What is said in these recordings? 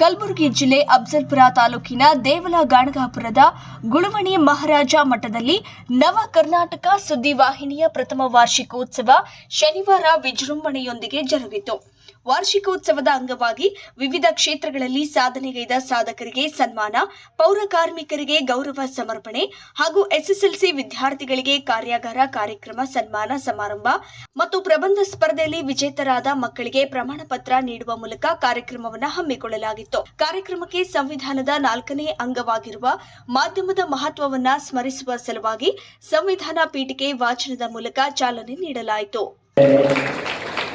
ಕಲಬುರಗಿ ಜಿಲ್ಲೆ ಅಫ್ಜಲ್ಪುರ ತಾಲೂಕಿನ ದೇವಲ ಗಾಣಗಾಪುರದ ಗುಳುವಣಿ ಮಹಾರಾಜ ಮಠದಲ್ಲಿ ನವ ಕರ್ನಾಟಕ ಸುದ್ದಿವಾಹಿನಿಯ ಪ್ರಥಮ ವಾರ್ಷಿಕೋತ್ಸವ ಶನಿವಾರ ವಿಜೃಂಭಣೆಯೊಂದಿಗೆ ಜರುಗಿತು. ವಾರ್ಷಿಕೋತ್ಸವದ ಅಂಗವಾಗಿ ವಿವಿಧ ಕ್ಷೇತ್ರಗಳಲ್ಲಿ ಸಾಧನೆಗೈದ ಸಾಧಕರಿಗೆ ಸನ್ಮಾನ, ಪೌರ ಕಾರ್ಮಿಕರಿಗೆ ಗೌರವ ಸಮರ್ಪಣೆ ಹಾಗೂ ಎಸ್ಎಸ್ಎಲ್ಸಿ ವಿದ್ಯಾರ್ಥಿಗಳಿಗೆ ಕಾರ್ಯಾಗಾರ, ಕಾರ್ಯಕ್ರಮ, ಸನ್ಮಾನ ಸಮಾರಂಭ ಮತ್ತು ಪ್ರಬಂಧ ಸ್ಪರ್ಧೆಯಲ್ಲಿ ವಿಜೇತರಾದ ಮಕ್ಕಳಿಗೆ ಪ್ರಮಾಣ ಪತ್ರ ನೀಡುವ ಮೂಲಕ ಕಾರ್ಯಕ್ರಮವನ್ನು ಹಮ್ಮಿಕೊಳ್ಳಲಾಗಿತ್ತು. ಕಾರ್ಯಕ್ರಮಕ್ಕೆ ಸಂವಿಧಾನದ ನಾಲ್ಕನೇ ಅಂಗವಾಗಿರುವ ಮಾಧ್ಯಮದ ಮಹತ್ವವನ್ನು ಸ್ಮರಿಸುವ ಸಲುವಾಗಿ ಸಂವಿಧಾನ ಪೀಠಿಕೆ ವಾಚನದ ಮೂಲಕ ಚಾಲನೆ ನೀಡಲಾಯಿತು.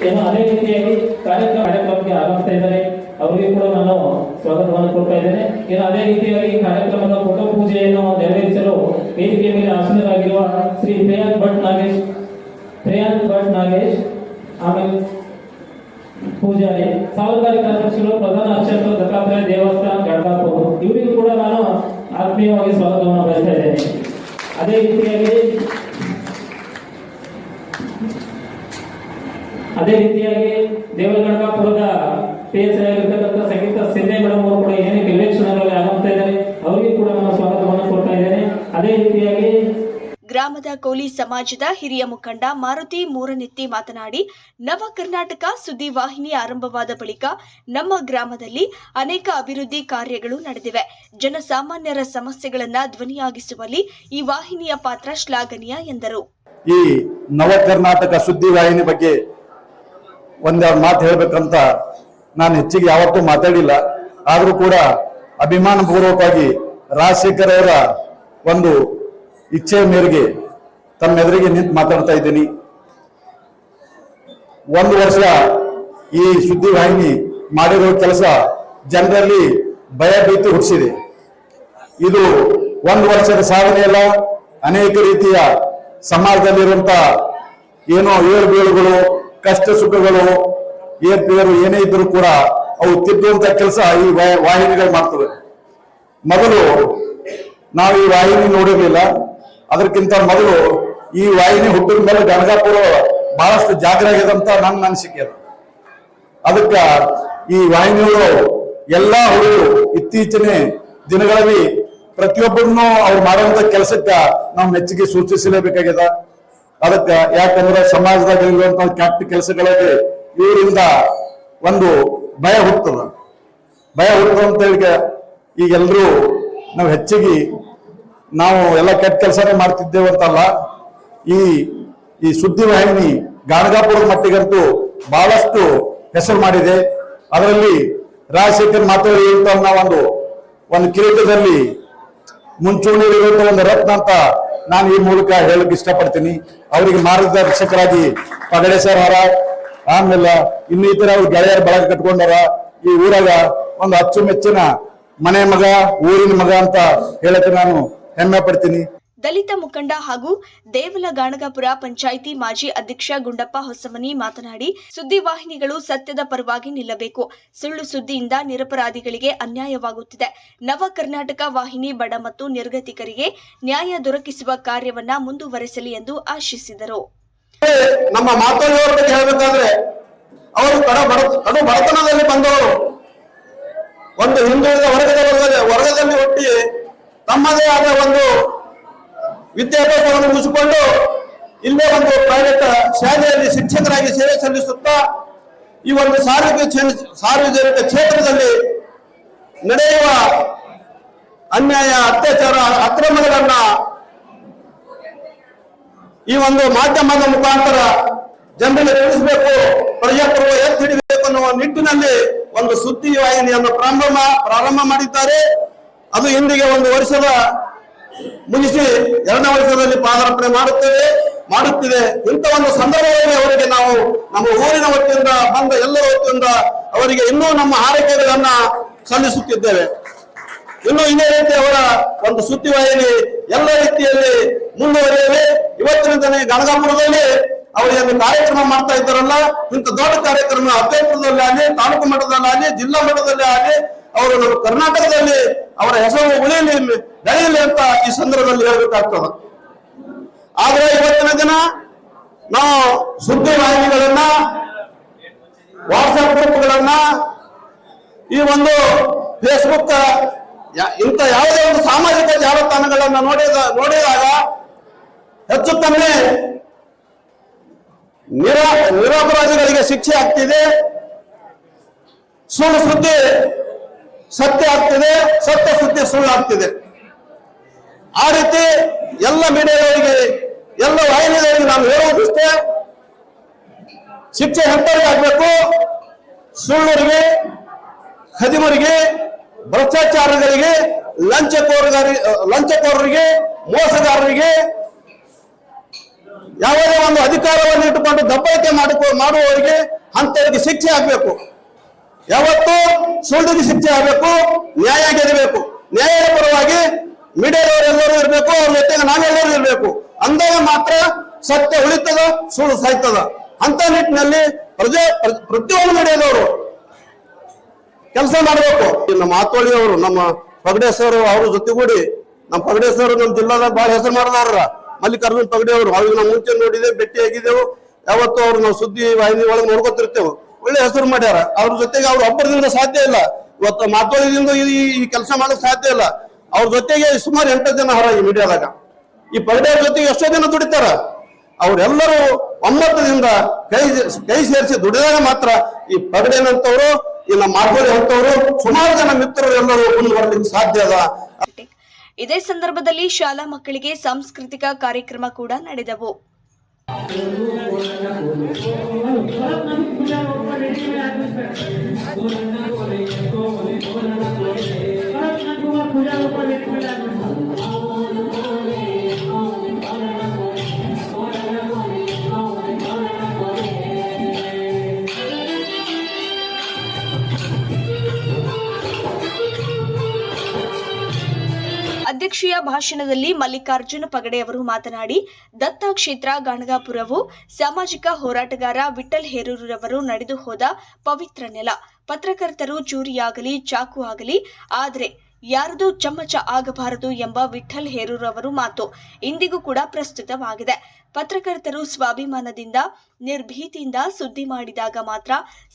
ಏನು ಅದೇ ರೀತಿಯಲ್ಲಿ ಕಾರ್ಯಕ್ರಮ ಕಾರ್ಯಕ್ರಮಕ್ಕೆ ಆಗಮಿಸ್ತಾ ಇದ್ದಾರೆ. ಅವರಿಗೆ ಕೂಡ ನಾನು ಸ್ವಾಗತವನ್ನು ಕೊಡ್ತಾ ಇದ್ದೇನೆ. ಇನ್ನು ಅದೇ ರೀತಿಯಾಗಿ ಕಾರ್ಯಕ್ರಮದ ಫೋಟೋ ಪೂಜೆಯನ್ನು ನೆರವೇರಿಸಲು ವೇದಿಕೆ ಮೇಲೆ ಆಸೀನರಾಗಿರುವ ಶ್ರೀ ಪ್ರಿಯಾಂಕ್ ಭಟ್ ನಾಗೇಶ್, ಪ್ರಿಯಾಂಕ್ ಭಟ್ ನಾಗೇಶ್, ಆಮೇಲೆ ಪೂಜಾರಿ ಸಾರ್ವಜನಿಕ ಕಾರ್ಯದರ್ಶಿಗಳು, ಪ್ರಧಾನ ಅರ್ಚಕರು, ದತ್ತಾತ್ರೇಯ ದೇವಸ್ಥಾನ, ಗಡಗಾಪುರು. ಇವರಿಗೂ ಕೂಡ ನಾನು ಆತ್ಮೀಯವಾಗಿ ಸ್ವಾಗತವನ್ನು ಬಯಸ್ತಾ ಇದ್ದೇನೆ. ಅದೇ ರೀತಿಯಾಗಿ ಅದೇ ರೀತಿಯಾಗಿ ದೇವರಗಣಕಾಪುರದ ಪಿ ಎಸ್ ಆಗಿರ್ತಕ್ಕಂಥ ಸಂಗೀತ ಸಿದ್ದೆ ಮೇಡಮ್ ಅವರು ಕೂಡ ಏನಕ್ಕೆ ಎಲೆಕ್ಷನ್ಗಳಲ್ಲಿ ಆಗಮಿಸ್ತಾ ಇದ್ದಾರೆ ಅವರಿಗೆ ಕೂಡ ನಾನು ಸ್ವಾಗತವನ್ನು ಕೊಡ್ತಾ ಇದ್ದೇನೆ. ಅದೇ ರೀತಿಯಾಗಿ ಗ್ರಾಮದ ಕೋಲಿ ಸಮಾಜದ ಹಿರಿಯ ಮುಖಂಡ ಮಾರುತಿ ಮೂರನೆತ್ತಿ ಮಾತನಾಡಿ ನವ ಕರ್ನಾಟಕ ಸುದ್ದಿವಾಹಿನಿ ಆರಂಭವಾದ ಬಳಿಕ ನಮ್ಮ ಗ್ರಾಮದಲ್ಲಿ ಅನೇಕ ಅಭಿವೃದ್ಧಿ ಕಾರ್ಯಗಳು ನಡೆದಿವೆ. ಜನಸಾಮಾನ್ಯರ ಸಮಸ್ಯೆಗಳನ್ನ ಧ್ವನಿಯಾಗಿಸುವಲ್ಲಿ ಈ ವಾಹಿನಿಯ ಪಾತ್ರ ಶ್ಲಾಘನೀಯ ಎಂದರು. ಈ ನವ ಕರ್ನಾಟಕ ಸುದ್ದಿವಾಹಿನಿ ಬಗ್ಗೆ ಒಂದೆರಡು ಮಾತು ಹೇಳ್ಬೇಕಂತ ನಾನು ಹೆಚ್ಚಿಗೆ ಯಾವತ್ತೂ ಮಾತಾಡಿಲ್ಲ. ಆದರೂ ಕೂಡ ಅಭಿಮಾನ ಪೂರ್ವಕವಾಗಿ ರಾಜಶೇಖರ್ ಅವರ ಒಂದು ಇಚ್ಛೆಯ ಮೇರೆಗೆ ತಮ್ಮ ಎದುರಿಗೆ ನಿಂತು ಮಾತಾಡ್ತಾ ಇದ್ದೀನಿ. ಒಂದು ವರ್ಷ ಈ ಸುದ್ದಿವಾಹಿನಿ ಮಾಡಿರೋ ಕೆಲಸ ಜನರಲ್ಲಿ ಭಯ ಭೀತಿ ಹುಟ್ಟಿಸಿದೆ. ಇದು ಒಂದು ವರ್ಷದ ಸಾಧನೆಯಲ್ಲ ಅನೇಕ ರೀತಿಯ ಸಮಾಜದಲ್ಲಿರುವಂತ ಏನೋ ಏಳು ಬೀಳುಗಳು ಕಷ್ಟ ಸುಖಗಳು ಏರ್ಪೇರು ಏನೇ ಇದ್ರೂ ಕೂಡ ಅವು ತಿದ್ದುವಂತ ಕೆಲಸ ಈ ವಾಹಿನಿಗಳು ಮಾಡ್ತವೆ. ಮೊದಲು ನಾವು ಈ ವಾಹಿನಿ ನೋಡಿರ್ಲಿಲ್ಲ. ಅದಕ್ಕಿಂತ ಮೊದಲು ಈ ವಾಹಿನಿ ಹುಟ್ಟಿದ ಮೇಲೆ ಗಣಗಾಪುರ ಬಹಳಷ್ಟು ಜಾಗ್ರ ಆಗಿದಂತ ನನ್ನ ಅನಿಸಿಕೆ ಅದು. ಅದಕ್ಕ ಈ ವಾಹಿನಿಗಳು ಎಲ್ಲಾ ಹುಡುಗರು ಇತ್ತೀಚಿನ ದಿನಗಳಲ್ಲಿ ಪ್ರತಿಯೊಬ್ಬರನ್ನು ಅವ್ರು ಮಾಡುವಂತ ಕೆಲಸಕ್ಕ ನಾವು ಮೆಚ್ಚುಗೆ ಸೂಚಿಸಲೇಬೇಕಾಗ್ಯದ. ಅದಕ್ಕ ಯಾಕಂದ್ರೆ ಸಮಾಜದಾಗ ಇರುವಂತ ಕೆಟ್ಟ ಕೆಲಸಗಳಲ್ಲಿ ಇವರಿಂದ ಒಂದು ಭಯ ಹುಟ್ಟದ. ಭಯ ಹುಟ್ಟದ ಅಂತ ಹೇಳಿ ಈಗೆಲ್ಲರೂ ನಾವು ಹೆಚ್ಚಿಗೆ ನಾವು ಎಲ್ಲ ಕೆಟ್ಟ ಕೆಲಸನೇ ಮಾಡ್ತಿದ್ದೇವೆ ಅಂತಲ್ಲ, ಈ ಈ ಸುದ್ದಿವಾಹಿನಿ ಗಾಣಗಾಪುರದ ಮಟ್ಟಿಗಂತೂ ಬಹಳಷ್ಟು ಹೆಸರು ಮಾಡಿದೆ. ಅದರಲ್ಲಿ ರಾಜಶೇಖರ್ ಮಾತಾಡಿರುವಂತ ಒಂದು ಒಂದು ಕಿರೀಟದಲ್ಲಿ ಮುಂಚೂಣಿಯಲ್ಲಿರುವಂತ ಒಂದು ರತ್ನ ಅಂತ ನಾನು ಈ ಮೂಲಕ ಹೇಳಕ್ ಇಷ್ಟಪಡ್ತೀನಿ. ಅವರಿಗೆ ಮಾರ್ಗದರ್ಶಕರಾಗಿ ಪಗಡೆ ಸರ್ ಅವರ, ಆಮೇಲೆ ಇನ್ನಿತರ ಅವ್ರ ಗೆಳೆಯರ ಬಳಗ ಕಟ್ಕೊಂಡಾರ ಈ ಊರಾಗ ಒಂದು ಅಚ್ಚುಮೆಚ್ಚಿನ ಮನೆ ಮಗ, ಊರಿನ ಮಗ ಅಂತ ಹೇಳಕ್ಕೆ ನಾನು ಹೆಮ್ಮೆ ಪಡ್ತೀನಿ. ದಲಿತ ಮುಖಂಡ ಹಾಗೂ ದೇವಲ ಗಾಣಗಾಪುರ ಪಂಚಾಯಿತಿ ಮಾಜಿ ಅಧ್ಯಕ್ಷ ಗುಂಡಪ್ಪ ಹೊಸಮನಿ ಮಾತನಾಡಿ ಸುದ್ದಿವಾಹಿನಿಗಳು ಸತ್ಯದ ಪರವಾಗಿ ನಿಲ್ಲಬೇಕು. ಸುಳ್ಳು ಸುದ್ದಿಯಿಂದ ನಿರಪರಾಧಿಗಳಿಗೆ ಅನ್ಯಾಯವಾಗುತ್ತಿದೆ. ನವ ಕರ್ನಾಟಕ ವಾಹಿನಿ ಬಡ ಮತ್ತು ನಿರ್ಗತಿಕರಿಗೆ ನ್ಯಾಯ ದೊರಕಿಸುವ ಕಾರ್ಯವನ್ನ ಮುಂದುವರೆಸಲಿ ಎಂದು ಆಶಿಸಿದರು. ನಮ್ಮ ಅವರು ಬಡತನದಲ್ಲಿ ಬಂದವರು. ಒಂದು ಹಿಂದುಳಿದ ವರ್ಗದ ವರ್ಗದಲ್ಲಿ ಒಟ್ಟಿ ತಮ್ಮದೇ ಆದ ಒಂದು ವಿದ್ಯಾಭ್ಯಾಸವನ್ನು ಮುಗಿಸಿಕೊಂಡು ಇಲ್ಲೇ ಒಂದು ಪ್ರೈವೇಟ್ ಶಾಲೆಯಲ್ಲಿ ಶಿಕ್ಷಕರಾಗಿ ಸೇವೆ ಸಲ್ಲಿಸುತ್ತಾ ಈ ಒಂದು ಸಾರ್ವಜನಿಕ ಸಾರ್ವಜನಿಕ ಕ್ಷೇತ್ರದಲ್ಲಿ ನಡೆಯುವ ಅನ್ಯಾಯ, ಅತ್ಯಾಚಾರ, ಅಕ್ರಮಗಳನ್ನ ಈ ಒಂದು ಮಾಧ್ಯಮದ ಮುಖಾಂತರ ಜನರಿಗೆ ತಿಳಿಸಬೇಕು ಪ್ರಜಾಪ್ರಭು ಎತ್ತಿ ಹಿಡಿಬೇಕು ಅನ್ನುವ ನಿಟ್ಟಿನಲ್ಲಿ ಒಂದು ಸುದ್ದಿ ವಾಹಿನಿಯನ್ನು ಪ್ರಾರಂಭ ಪ್ರಾರಂಭ ಮಾಡಿದ್ದಾರೆ. ಅದು ಇಂದಿಗೆ ಒಂದು ವರ್ಷದ ಮುಗಿಸಿ ಎರಡನೇ ವರ್ಷದಲ್ಲಿ ಪಾದಾರ್ಪಣೆ ಮಾಡುತ್ತೇವೆ, ಮಾಡುತ್ತಿದೆ. ಇಂಥ ಒಂದು ಸಂದರ್ಭದಲ್ಲಿ ಅವರಿಗೆ ನಾವು ನಮ್ಮ ಊರಿನ ವತಿಯಿಂದ, ಬಂದ ಎಲ್ಲರ ವತಿಯಿಂದ ಅವರಿಗೆ ಇನ್ನೂ ನಮ್ಮ ಹಾರೈಕೆಗಳನ್ನ ಸಲ್ಲಿಸುತ್ತಿದ್ದೇವೆ. ಇನ್ನು ಇದೇ ರೀತಿ ಅವರ ಒಂದು ಸುದ್ದಿವಾಹಿನಿ ಎಲ್ಲ ರೀತಿಯಲ್ಲಿ ಮುಂದುವರಿಯಲಿ. ಇವತ್ತಿನ ದಿನ ಗಣಗಾಪುರದಲ್ಲಿ ಅವರು ಏನು ಕಾರ್ಯಕ್ರಮ ಮಾಡ್ತಾ ಇದ್ದಾರಲ್ಲ, ಇಂಥ ದೊಡ್ಡ ಕಾರ್ಯಕ್ರಮ ಅಧ್ಯಕ್ಷದಲ್ಲಿ ಆಗಲಿ, ತಾಲೂಕು ಮಟ್ಟದಲ್ಲಿ ಆಗಲಿ, ಜಿಲ್ಲಾ ಮಟ್ಟದಲ್ಲಿ ಆಗಲಿ, ಅವರು ಕರ್ನಾಟಕದಲ್ಲಿ ಅವರ ಹೆಸರು ಉಳಿಯಲಿ. ಬೆಳೆಯಲಿ ಅಂತ ಈ ಸಂದರ್ಭದಲ್ಲಿ ಹೇಳಬೇಕಾಗ್ತದೆ. ಆದ್ರೆ ಇವತ್ತಿನ ದಿನ ನಾವು ಸುದ್ದಿ ವಾಹಿನಿಗಳನ್ನ ವಾಟ್ಸಪ್ ಗ್ರೂಪ್ಗಳನ್ನ, ಈ ಒಂದು ಫೇಸ್ಬುಕ್ ಇಂಥ ಯಾವುದೇ ಒಂದು ಸಾಮಾಜಿಕ ಜಾಲತಾಣಗಳನ್ನ ನೋಡಿದ, ನೋಡಿದಾಗ ಹೆಚ್ಚು ಕಮ್ಮಿ ನಿರ, ನಿರಪರಾಧಿಗಳಿಗೆ ಶಿಕ್ಷೆ ಆಗ್ತಿದೆ. ಸುಳ್ಳು ಸುದ್ದಿ ಸತ್ಯ ಆಗ್ತಿದೆ. ಸತ್ಯ ಸುದ್ದಿ ಸುಳ್ಳು ಆಗ್ತಿದೆ ಆ ರೀತಿ ಎಲ್ಲ ಮೀಡಿಯಾಗಳಿಗೆ, ಎಲ್ಲ ವಾಹಿನಿಗಳಿಗೆ ನಾವು ಹೇಳುವುದಿಷ್ಟೇ ಶಿಕ್ಷೆ ಹೆಂಟರಿಗೆ ಆಗಬೇಕು, ಸುಳ್ಳರಿಗೆ, ಖದಿಮರಿಗೆ, ಭ್ರಷ್ಟಾಚಾರಗಳಿಗೆ, ಲಂಚಕೋರಗಾರಿ, ಲಂಚಕೋರರಿಗೆ, ಮೋಸಗಾರರಿಗೆ ಯಾವುದೇ ಒಂದು ಅಧಿಕಾರವನ್ನು ಇಟ್ಟುಕೊಂಡು ದಬ್ಬಾಳಿಕೆ ಮಾಡುವವರಿಗೆ ಅಂತವರಿಗೆ ಶಿಕ್ಷೆ ಆಗಬೇಕು. ಯಾವತ್ತು ಸುಳ್ಳಿಗೆ ಶಿಕ್ಷೆ ಆಗಬೇಕು ನ್ಯಾಯ ಗೆಲ್ಲಬೇಕು ನ್ಯಾಯದ ಪರವಾಗಿ ಮೀಡಿಯಾದವರೆಲ್ಲರೂ ಇರಬೇಕು, ಅವ್ರ ಜೊತೆಗೆ ನಾವೆಲ್ಲರೂ ಇರಬೇಕು. ಅಂದಾಗ ಮಾತ್ರ ಸತ್ಯ ಉಳಿತದ, ಸುಳ್ಳು ಸಾಯ್ತದ. ಅಂತ ನಿಟ್ಟಿನಲ್ಲಿ ಪ್ರಜೆ ಪ್ರ- ಪ್ರತಿಯೊಂದು ಮೀಡಿಯಾದವರು ಕೆಲಸ ಮಾಡಬೇಕು. ನಮ್ಮ ಮಾತೋಳಿ ಅವರು, ನಮ್ಮ ಪಗಡೇಶ್ವರು ಅವ್ರ ಜೊತೆಗೂಡಿ ನಮ್ಮ ಪಗಡೇಶ್ವರು ನಮ್ಮ ಜಿಲ್ಲಾದಾಗ ಬಹಳ ಹೆಸರು ಮಾಡಿದಾರ ಮಲ್ಲಿಕಾರ್ಜುನ್ ಪಗಡೆ ಅವರು ಅವ್ರಿಗೆ ನಾವು ಮುಂಚೆ ನೋಡಿದೆ, ಭೇಟಿ ಆಗಿದ್ದೆವು. ಯಾವತ್ತು ಅವ್ರು ನಾವು ಸುದ್ದಿ ವಾಹಿನಿ ಒಳಗೆ ನೋಡ್ಕೊತಿರ್ತೇವೆ. ಒಳ್ಳೆ ಹೆಸರು ಮಾಡ್ಯಾರ. ಅವ್ರ ಜೊತೆಗೆ ಅವ್ರ ಒಬ್ಬರದಿಂದ ಸಾಧ್ಯ ಇಲ್ಲ. ಇವತ್ತು ಮಾತೋಳಿದಿಂದ ಈ ಕೆಲಸ ಮಾಡಕ್ ಸಾಧ್ಯ ಇಲ್ಲ. ಅವ್ರ ಜೊತೆಗೆ ಸುಮಾರು ಎಂಟು ಜನ ಹೊರ ಈ ಮೀಡಿಯಾದಾಗ ಈ ಪಗಡೆಯವ್ರ ಜೊತೆಗೆ ಎಷ್ಟೋ ಜನ ದುಡಿತಾರ. ಅವರೆಲ್ಲರೂ ಒಮ್ಮತದಿಂದ ಕೈ ಕೈ ಸೇರಿಸಿ ದುಡಿದಾಗ ಮಾತ್ರ ಈ ಪಗಡೆನಂತವರು ಈ ನಮ್ಮ ಮಾರ್ಗೋಲಿ ಅಂತವರು, ಸುಮಾರು ಜನ ಮಿತ್ರರು ಎಲ್ಲರೂ ಮುಂದುವರಲಿಕ್ಕೆ ಸಾಧ್ಯ ಅದ. ಇದೇ ಸಂದರ್ಭದಲ್ಲಿ ಶಾಲಾ ಮಕ್ಕಳಿಗೆ ಸಾಂಸ್ಕೃತಿಕ ಕಾರ್ಯಕ್ರಮ ಕೂಡ ನಡೆದವು. ಅಧ್ಯಕ್ಷೀಯ ಭಾಷಣದಲ್ಲಿ ಮಲ್ಲಿಕಾರ್ಜುನ ಪಗಡೆ ಅವರು ಮಾತನಾಡಿ, ದತ್ತ ಕ್ಷೇತ್ರ ಗಾಣಗಾಪುರವು ಸಾಮಾಜಿಕ ಹೋರಾಟಗಾರ ವಿಠಲ್ ಹೇರೂರವರು ನಡೆದು ಹೋದ ಪವಿತ್ರ ನೆಲ. ಪತ್ರಕರ್ತರು ಚೂರಿಯಾಗಲಿ, ಚಾಕು ಆಗಲಿ, ಆದರೆ ಯಾರದು ಚಮಚ ಆಗಬಾರದು ಎಂಬ ವಿಠಲ್ ಹೇರೂರವರು ಮಾತು ಇಂದಿಗೂ ಕೂಡ ಪ್ರಸ್ತುತವಾಗಿದೆ. ಪತ್ರಕರ್ತರು ಸ್ವಾಭಿಮಾನದಿಂದ, ನಿರ್ಭೀತಿಯಿಂದ ಸುದ್ದಿ ಮಾಡಿದಾಗ ಮಾತ್ರ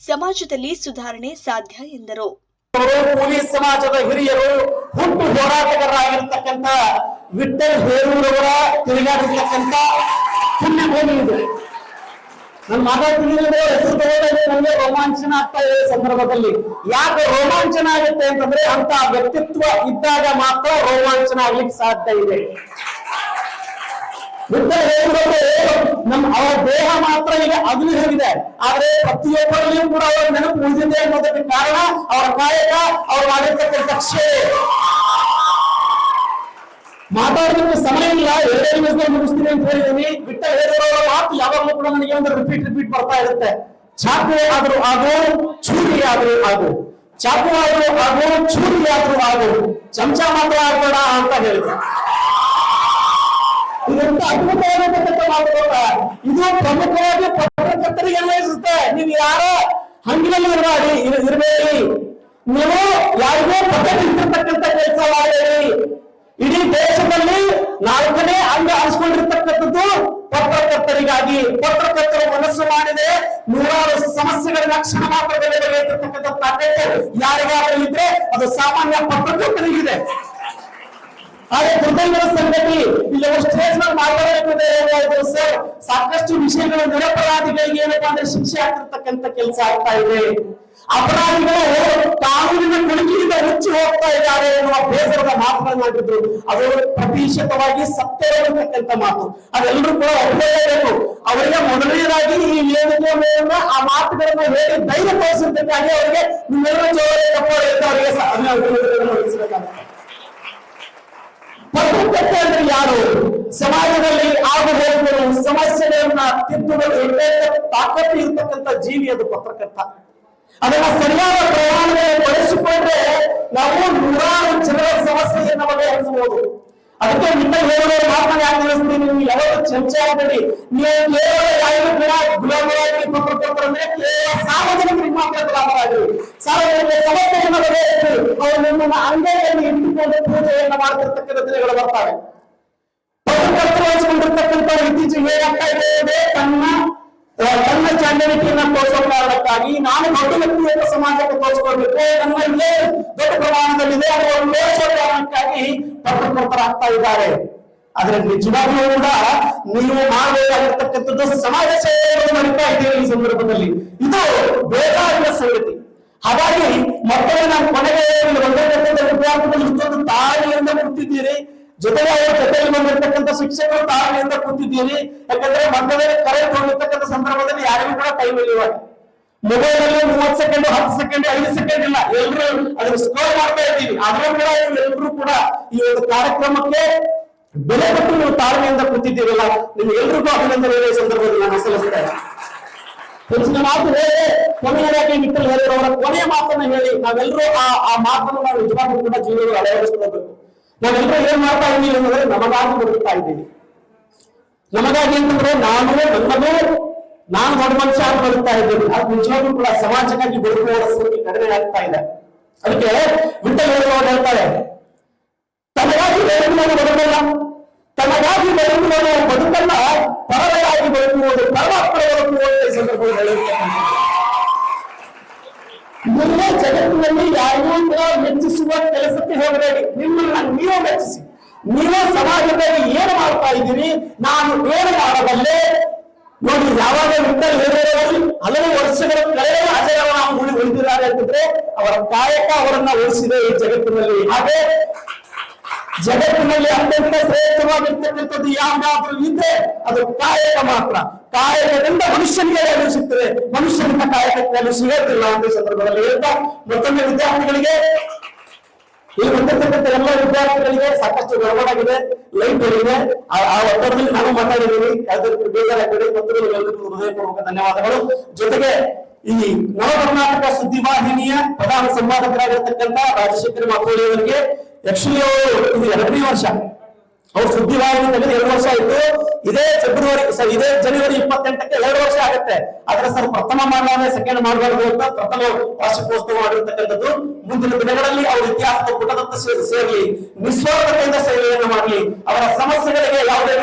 ಸಮಾಜದಲ್ಲಿ ಸುಧಾರಣೆ ಸಾಧ್ಯ ಎಂದರು. ಕೂಲಿ ಸಮಾಜದ ಹಿರಿಯರು, ಹುಟ್ಟು ಹೋರಾಟಗಾರರಾಗಿರ್ತಕ್ಕಂಥ ವಿಠಲ್ ಹೇರೂರವರ ತಿರುಗಾಡಿರ್ತಕ್ಕಂಥ ಪುಣ್ಯಭೂಮಿ ಇದೆ. ನನ್ನ ಮಾತಾಡ್ತೀನಿ ಹೆಸರು ತಗೊಳ್ಳೋದು ನನಗೆ ರೋಮಾಂಚನ ಆಗ್ತಾ ಇದೆ ಸಂದರ್ಭದಲ್ಲಿ. ಯಾಕೆ ರೋಮಾಂಚನ ಆಗುತ್ತೆ ಅಂತಂದ್ರೆ ಅಂತ ವ್ಯಕ್ತಿತ್ವ ಇದ್ದಾಗ ಮಾತ್ರ ರೋಮಾಂಚನ ಆಗ್ಲಿಕ್ಕೆ ಸಾಧ್ಯ ಇದೆ. ವಿಠಲ್ ಹೇರೂರವರು ನಮ್ಮ ಅವರ ದೇಹ ಮಾತ್ರ ಈಗ ಅಗ್ನಿ ಹೋಗಿದೆ ಆದ್ರೆ ಪ್ರತಿಯೊಬ್ಬರಲ್ಲಿಯೂ ಕೂಡ ಅವರ ನೆನಪು ಉಳಿದಿದೆ ಅನ್ನೋದಕ್ಕೆ ಕಾರಣ ಅವರ ಕಾಯಕ, ಅವರು ಮಾಡಿರ್ತಕ್ಕಂಥ ಕಕ್ಷೆ. ಮಾತಾಡೋದಕ್ಕೆ ಸಮಯ ಇಲ್ಲ. ಎರಡೇ ನಿಮಿಷದಲ್ಲಿ ಮುಗಿಸ್ತೀನಿ ಅಂತ ಹೇಳಿದೀನಿ ಬಿಟ್ಟ ಹೇಳಿರೋ ಮಾತು ಯಾವಾಗಲೂ ಕೂಡ ನನಗೆ ಒಂದು ರಿಪೀಟ್ ರಿಪೀಟ್ ಬರ್ತಾ ಇರುತ್ತೆ. ಚಾಕು ಆದ್ರೂ ಆಗು, ಚೂರಿ ಆದ್ರೂ ಆಗು. ಚಾಕು ಆದ್ರೂ ಆಗು, ಚೂರಿ ಆದ್ರೂ ಆಗು. ಚಮಚ ಮಾತ್ರ ಆಗಬೇಡ ಅಂತ ಹೇಳಿದ್ರು ಇದೊಂದು ಅದ್ಭುತವಾಗಿರ್ತಕ್ಕಂಥ ಮಾತು ಗೊತ್ತಾ? ಇದು ಪ್ರಮುಖವಾಗಿ ಪತ್ರಕರ್ತರಿಗೆ ಅನ್ವಯಿಸುತ್ತೆ ನೀವು ಯಾರ ಇರಬೇಡಿ ಇರ್- ಇರ್ಬೇಡಿ. ನೀವು ಯಾರಿಗೂ ಪದ್ಧತಿ ಇಟ್ಟಿರ್ತಕ್ಕಂಥ ಕೆಲಸ ಮಾಡಬೇಡಿ ಇಡೀ ದೇಶದಲ್ಲಿ ನಾಲ್ಕನೇ ಅಂಗ ಅನಿಸ್ಕೊಂಡಿರ್ತಕ್ಕಂಥದ್ದು ಪತ್ರಕರ್ತರಿಗಾಗಿ. ಪತ್ರಕರ್ತರು ಮನಸ್ಸು ಮಾಡಿದೆ ನೂರಾರು ಸಮಸ್ಯೆಗಳನ್ನ ಕ್ಷಣ ಮಾತ್ರದಲ್ಲಿ ಬಗೆಹರಿಸಿರ್ತಕ್ಕಂಥ ತಾಕತ್ತು ಯಾರಿಗಾದ್ರೂ ಇದ್ರೆ ಅದು ಸಾಮಾನ್ಯ ಪತ್ರಕರ್ತರಿಗಿದೆ. ಆದ್ರೆ ಕೃತಜ್ಞರ ಸಂಗತಿ ಇಲ್ಲಿ ಸ್ಟೇಜ್ ಮೇಲೆ ಮಾತಾಡಬೇಕು ಸರ್, ಸಾಕಷ್ಟು ವಿಷಯಗಳು ನಿರಪರಾಧಿಗಳಿಗೆ ಏನಪ್ಪಾ ಅಂದ್ರೆ ಶಿಕ್ಷೆ ಆಗ್ತಿರ್ತಕ್ಕಂತ ಕೆಲಸ ಆಗ್ತಾ ಇದೆ. ಅಪರಾಧಿಗಳು ಕಾನೂನಿನ ಕುಣಿಕೆಯಿಂದ ಮುಚ್ಚಿ ಹೋಗ್ತಾ ಇದ್ದಾರೆ ಎನ್ನುವ ಬೇಸರದ ಮಾತನಾಡಿದ್ರು ಅದು ಪ್ರತಿಶತವಾಗಿ ಸತ್ಯವಾಗಿರ್ತಕ್ಕಂಥ ಮಾತು. ಅದೆಲ್ಲರೂ ಕೂಡ ಒಪ್ಪಲೇಬೇಕು ಅವರಿಗೆ ಮೊದಲನೇದಾಗಿ ಈ ವೇದಿಕೆಯ ಮೇಲಿನ ಆ ಮಾತುಗಳನ್ನು ಹೇಳಿ ಧೈರ್ಯ ತೋರಿಸಿದ್ದಕ್ಕಾಗಿ ಅವರಿಗೆ ನಿಮ್ಮೆಲ್ಲರೂ ಜೋರ ತಪ್ಪು ಅವರಿಗೆ ಪತ್ರಕರ್ತ ಅಂದ್ರೆ ಯಾರು ಸಮಾಜದಲ್ಲಿ ಆಗು ಹೋಗುವ ಸಮಸ್ಯೆಗಳನ್ನ ತಿದ್ದುಗಳು ತಾಕತ್ತು ಇರತಕ್ಕಂತ ಜೀವಿ ಅದು ಪತ್ರಕರ್ತ. ಅದನ್ನ ಸರಿಯಾದ ಪ್ರಯಾಣದಲ್ಲಿ ಬಳಸಿಕೊಂಡ್ರೆ ನಾವು ನೂರಾರು ಜನರ ಸಮಸ್ಯೆಯನ್ನು ಬಗೆಹರಿಸಬಹುದು. ಅದಕ್ಕೆ ನಿಮ್ಮಲ್ಲಿ ಹೇಳುವ ಮಾತನ್ನ ಯಾಕೆ ತಿಳಿಸ್ತೀನಿ ನೀವು ಯಾವಾಗ ಚರ್ಚೆ ಆಗ್ಬೇಡಿ. ನೀವು ಕೇವಲ ಯಾರಿಗೂ ಕೂಡ ಗುಲಾಮರಾಗಿ ಅಂದ್ರೆ ಕೇವಲ ಸಾರ್ವಜನಿಕರಿಗೆ ಮಾತ್ರ ಗುಲಾಮರಾಗಿ ಸಾರ್ವಜನಿಕ ಸಮಸ್ಯೆಯನ್ನು ಬಗೆಹರಿಸಿ ಅವರು ನಿಮ್ಮನ್ನ ಅಂಗೈಯಲ್ಲಿ ಇಟ್ಟುಕೊಂಡು ಪೂಜೆಯನ್ನು ಮಾಡ್ತಿರ್ತಕ್ಕಂಥ ದಿನಗಳು ಬರ್ತಾರೆ ಪತ್ರಕರ್ತರು ಹಂಚಿಕೊಂಡಿರ್ತಕ್ಕಂಥ ತೋರಿಸೋ ನಾನು ದೊಡ್ಡ ವ್ಯಕ್ತಿ ಅಂತ ಸಮಾಜಕ್ಕೆ ತೋರಿಸ್ಕೊಳ್ಬೇಕು. ನನ್ನ ಇಲ್ಲೇ ದೊಡ್ಡ ಪ್ರಮಾಣದಲ್ಲಿದೆ. ತೋರಿಸೋ ಕಾರಣಕ್ಕಾಗಿ ಪತ್ರಕರ್ತರಾಗ್ತಾ ಇದ್ದಾರೆ. ಆದ್ರೆ ನಿಜವಾಗ್ಲೂ ಕೂಡ ನೀವು ಮಾಡಬೇಕಾಗಿರ್ತಕ್ಕಂಥದ್ದು ಸಮಾಜ ಸೇವೆಯನ್ನು ನಡೀತಾ ಇದ್ದೀರಿ ಈ ಸಂದರ್ಭದಲ್ಲಿ. ಇದು ಬೇಕಾಗಿರುವ ಸಂಗತಿ. ಹಾಗಾಗಿ ಮಕ್ಕಳು, ನಾವು ಕೊನೆಗೆ ಬಂದಿರತಕ್ಕಂಥ ವಿದ್ಯಾರ್ಥಿಗಳು ಇಷ್ಟೊಂದು ತಾಳ್ಮೆಯಿಂದ ಕೂತಿದ್ದೀರಿ. ಜೊತೆಗೆ ಅವರ ಜೊತೆಯಲ್ಲಿ ಬಂದಿರತಕ್ಕಂಥ ಶಿಕ್ಷಕರು ತಾಳ್ಮೆಯಿಂದ ಕೂತಿದ್ದೀರಿ. ಯಾಕಂದ್ರೆ ಮಕ್ಕಳಿಗೆ ಕರೆ ಹೋಗಿರ್ತಕ್ಕಂಥ ಸಂದರ್ಭದಲ್ಲಿ ಯಾರಿಗೂ ಕೂಡ ಟೈಮ್ ಇಲ್ಲ ಇವಾಗ ಮೊಬೈಲ್ ಅಲ್ಲಿ ಮೂವತ್ ಸೆಕೆಂಡ್ ಹತ್ತು ಸೆಕೆಂಡ್ ಐದು ಸೆಕೆಂಡ್ ಇಲ್ಲ. ಎಲ್ರು ಅದನ್ನ ಸ್ಕೋರ್ ಮಾಡ್ತಾ ಇದ್ದೀವಿ. ಆದ್ರೂ ಕೂಡ ಎಲ್ಲರೂ ಕೂಡ ಈ ಒಂದು ಕಾರ್ಯಕ್ರಮಕ್ಕೆ ಬೆಲೆ ಕೊಟ್ಟು ನೀವು ತಾಳ್ಮೆಯಿಂದ ಕೂತಿದ್ದೀರಲ್ಲ. ನಿಮ್ಗೆ ಎಲ್ರಿಗೂ ಅಭಿನಂದನೆ ಸಂದರ್ಭದಲ್ಲಿ ನಾನು ಸಲ್ಲಿಸ್ತೇನೆ. ಹೆಚ್ಚಿನ ಮಾತು ಹೇಳಿ, ಕೊನೆಯದಾಗಿ ವಿಠಲ್ ಹೇಳಿರೋರ ಕೊನೆಯ ಮಾತನ್ನ ಹೇಳಿ. ನಾವೆಲ್ಲರೂ ಆ ಆ ಮಾತನ್ನು ನಾವು ನಿಜವಾಗ್ಲೂ ಕೂಡ ಜೀವನದಲ್ಲಿ ಅಳವಡಿಸ್ಕೋಬೇಕು ನಾವೆಲ್ಲರೂ ಏನ್ ಮಾಡ್ತಾ ಇದ್ದೀವಿ ಅಂದ್ರೆ ನಮಗಾಗಿ ಬದುಕ್ತಾ ಇದ್ದೀವಿ. ನಮಗಾಗಿ ಅಂತಂದ್ರೆ ನಾನು ನನ್ನದು ನಾನು ದೊಡ್ಡ ಮನುಷ್ಯ ಬದುಕ್ತಾ ಇದ್ದೀನಿ. ಅದು ನಿಜವಾಗ್ಲೂ ಕೂಡ ಸಮಾಜಕ್ಕಾಗಿ ಬದುಕುವ ಸಂಖ್ಯೆ ಕಡಿಮೆ ಆಗ್ತಾ ಇದೆ. ಅದಕ್ಕೆ ವಿಠಲ್ ಹೇಳ್ತಾರೆ ತನಗಾಗಿ ನಾನು ಬದುಕಲ್ಲ. ತನಗಾಗಿ ಬದುಕುವುದು ಬದುಕಲ್ಲ, ಪರವಾಗಿ ಬದುಕುವುದು ಪರಮಾತ್ಮ ಬದುಕುವುದು ಈ ಸಂದರ್ಭದಲ್ಲಿ ನಿಮ್ಮ ಜಗತ್ತಿನಲ್ಲಿ ಯಾರಿಗೂ ಕೂಡ ಮೆಚ್ಚಿಸುವ ಕೆಲಸಕ್ಕೆ ಹೋಗಬೇಡಿ. ನಿಮ್ಮನ್ನ ನೀವು ಮೆಚ್ಚಿಸಿ. ನೀವು ಸಮಾಜದಲ್ಲಿ ಏನು ಮಾಡ್ತಾ ಇದ್ದೀರಿ? ನಾನು ಏನು ಮಾಡಬಲ್ಲೆ? ನೋಡಿ, ಯಾವಾಗ ವಿಠಲ್ ಹೇಳಿ ಹಲವು ವರ್ಷಗಳ ಕಳೆದ ಆಚರಣೆ ನಾವು ಉಳಿ ಉಳಿದಿದ್ದಾರೆ ಅಂತಂದ್ರೆ, ಅವರ ಕಾಯಕ ಅವರನ್ನ ಉಳಿಸಿದೆ ಈ ಜಗತ್ತಿನಲ್ಲಿ. ಹಾಗೆ ಜಗತ್ತಿನಲ್ಲಿ ಅತ್ಯಂತ ಶ್ರೇಷ್ಠವಾಗಿರ್ತಕ್ಕಂಥದ್ದು ಯಾವ್ದಾದ್ರೂ ಇದ್ರೆ ಅದು ಕಾಯಕ ಮಾತ್ರ. ಕಾಯಕದಿಂದ ಮನುಷ್ಯನಿಗೆ ಅರಿವು ಸಿಗ್ತದೆ. ಮನುಷ್ಯನಿಂದ ಕಾಯಕಕ್ಕೆ ಅನುಸಿಗೋದಿಲ್ಲ ಸಿಗೋದಿಲ್ಲ ಅಂತ ಸಂದರ್ಭದಲ್ಲಿ ಹೇಳ್ತಾ, ಮತ್ತೊಮ್ಮೆ ವಿದ್ಯಾರ್ಥಿಗಳಿಗೆ ಇಲ್ಲಿ ಬಂದಿರ್ತಕ್ಕಂಥ ಎಲ್ಲ ವಿದ್ಯಾರ್ಥಿಗಳಿಗೆ ಸಾಕಷ್ಟು ಗಡಬಡಾಗಿದೆ ಲೈಟ್ ಇದೆ ಆ ಒತ್ತಡದಲ್ಲಿ ನಾನು ಮಾತಾಡಿದ್ದೀನಿ ಅದಕ್ಕೆ ನಿಮ್ಮೆಲ್ಲರಿಗೂ ಹೃದಯಪೂರ್ವಕ ಧನ್ಯವಾದಗಳು. ಜೊತೆಗೆ ಈ ನವ ಕರ್ನಾಟಕ ಸುದ್ದಿವಾಹಿನಿಯ ಪ್ರಧಾನ ಸಂಪಾದಕರಾಗಿರ್ತಕ್ಕಂಥ ರಾಜಶೇಖರ್ ಮಾಕೋಳಿ ಅವರಿಗೆ ಆಕ್ಚುಲಿ ಅವರು ಇದು ಎರಡನೇ ವರ್ಷ. ಅವ್ರು ಸುದ್ದಿವಾಹಿನಿ ತೆಗೆದು ಎರಡು ವರ್ಷ ಆಯ್ತು. ಇದೇ ಫೆಬ್ರವರಿ ಇದೇ ಜನವರಿ ಇಪ್ಪತ್ತೆಂಟಕ್ಕೆ ಎರಡು ವರ್ಷ ಆಗುತ್ತೆ ಆದ್ರೆ ಸರ್, ಪ್ರಥಮ ಮಾಡಲಾದ್ರೆ ಸೆಕೆಂಡ್ ಮಾಡಬಾರ್ದು ಅಂತ ಪ್ರಥಮ ವಾರ್ಷಿಕೋತ್ಸವ ಮಾಡಿರ್ತಕ್ಕಂಥದ್ದು ಮುಂದಿನ ದಿನಗಳಲ್ಲಿ ಅವರ ಇತಿಹಾಸದ ಪುಟದತ್ತ ಸೇರಿ ಸೇರ್ಲಿ ನಿಸ್ವಾರ್ಥತೆಯಿಂದ ಸೇವೆಯನ್ನು ಮಾಡಲಿ. ಅವರ ಸಮಸ್ಯೆಗಳಿಗೆ ಯಾವುದೇ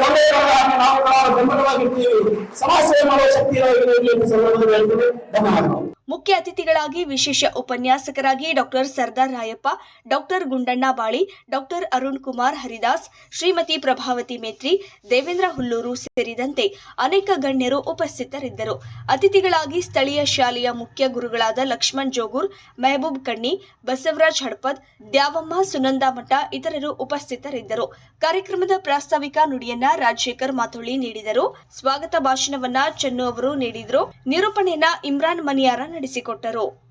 ನಾವು ಬೆಂಬಲವಾಗಿರ್ತೀವಿ ಸಮಾಜ ಸೇವೆ ಮಾಡುವ ಶಕ್ತಿ ಇರಲಿ ಎಂದು ಸಂದರ್ಭದಲ್ಲಿ ಹೇಳ್ತೇವೆ ಧನ್ಯವಾದಗಳು. ಮುಖ್ಯ ಅತಿಥಿಗಳಾಗಿ ವಿಶೇಷ ಉಪನ್ಯಾಸಕರಾಗಿ doctor Sardar Rayappa, doctor Gundanna Bali, doctor Arun Kumar Haridas, Shrimati Prabhavati Metri, Devendra Hullur ಸೇರಿದಂತೆ ಅನೇಕ ಗಣ್ಯರು ಉಪಸ್ಥಿತರಿದ್ದರು. ಅತಿಥಿಗಳಾಗಿ ಸ್ಥಳೀಯ ಶಾಲೆಯ ಮುಖ್ಯ ಗುರುಗಳಾದ ಲಕ್ಷ್ಮಣ್ ಜೋಗೂರ್, ಮೆಹಬೂಬ್ ಕಣ್ಣಿ, ಬಸವರಾಜ್ ಹಡಪದ್ ದ್ಯಾವಮ್ಮ, ಸುನಂದ ಮಠ ಇತರರು ಉಪಸ್ಥಿತರಿದ್ದರು. ಕಾರ್ಯಕ್ರಮದ ಪ್ರಾಸ್ತಾವಿಕ ನುಡಿಯನ್ನ ರಾಜಶೇಖರ್ ಮಾತುಳಿ ನೀಡಿದರು. ಸ್ವಾಗತ ಭಾಷಣವನ್ನ ಚೆನ್ನು ಅವರು ನೀಡಿದರು. ನಿರೂಪಣೆಯನ್ನ ಇಮ್ರಾನ್ ಮನಿಯಾರ ನಡೆಸಿಕೊಟ್ಟರು.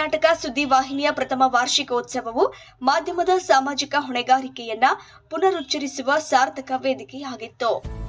ಕರ್ನಾಟಕ ಸುದ್ದಿವಾಹಿನಿಯ ಪ್ರಥಮ ವಾರ್ಷಿಕೋತ್ಸವವು ಮಾಧ್ಯಮದ ಸಾಮಾಜಿಕ ಹೊಣೆಗಾರಿಕೆಯನ್ನ ಪುನರುಚ್ಚರಿಸುವ ಸಾರ್ಥಕ ವೇದಿಕೆಯಾಗಿತ್ತು.